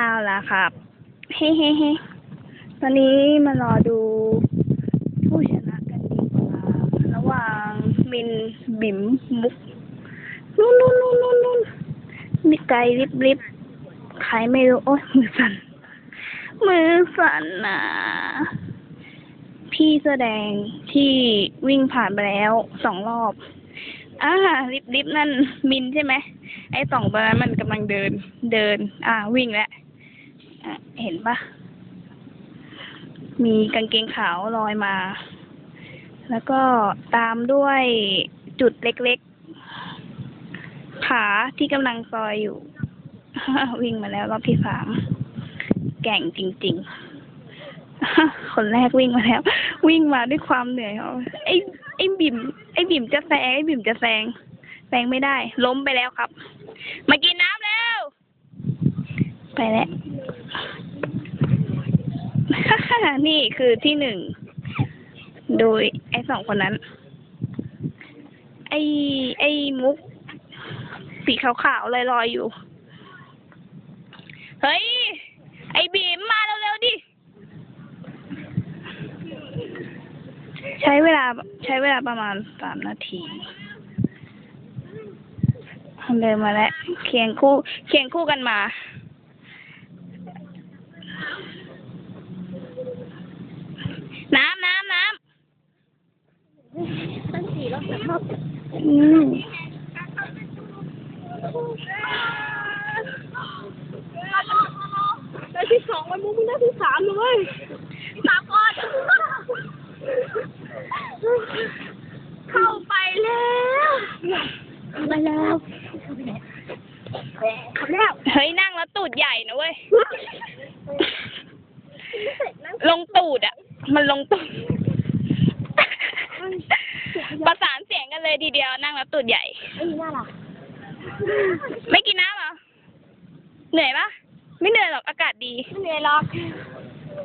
เอาล่ะครับ เฮ้เฮ้เฮ้ตอนนี้มารอดูผู้ชนะกันดีกว่าระหว่างมินบิมมุกนู่นนู่นนู่นนู่นนู่นมีไกลริบริบใครไม่รู้ โอ้ยมือสั่น มือสั่นนะพี่แสดงที่วิ่งผ่านไปแล้วสองรอบอ่าลิฟต์ลิฟนั่นมินใช่ไหมไอ้สองตัวนั้นมันกำลังเดินเดิน อ่า วิ่งแล้วอะ เห็นปะมีกางเกงขาวลอยมา แล้วก็ตามด้วยจุดเล็กๆ ขาที่กำลังซอยอยู่ วิ่งมาแล้วรอบที่สาม แก่งจริงๆ คนแรกวิ่งมาแล้ว วิ่งมาด้วยความเหนื่อยเขาไอ้ไอ้บิ่มไอ้บิ่มจะแซงไอ้บิ่มจะแซงแซงไม่ได้ ล้มไปแล้วครับ มากินน้ำ ไปแล้ว นี่คือที่หนึ่ง โดยไอ้สองคนนั้น ไอ้ไอ้มุก สีขาวๆลอยๆอยู่ เฮ้ย ไอ้บีมมาเร็วๆดิ ใช้เวลาใช้เวลาประมาณสามนาทีเดินมาแล้วเคียงคู่ เคียงคู่กันมา น้ำน้ำน้ำ ตั้งสี่ร อืมได้ที่สองวันมุ้งมึงได้ที่สามเลยเว้ยสามก่อนเข้าไปแล้วไปแล้วเข้าแล้วเฮ้ยนั่งแล้วตูดใหญ่นะเว้ย ลงตูดอะ มันลงตูด ประสานเสียงกันเลยทีเดียวนั่งแล้วตูดใหญ่ไอ้นี่น่ารักไม่กินน้ำเหรอ เหนื่อยปะไม่เหนื่อยหรอกอากาศดี ไม่เหนื่อยหรอก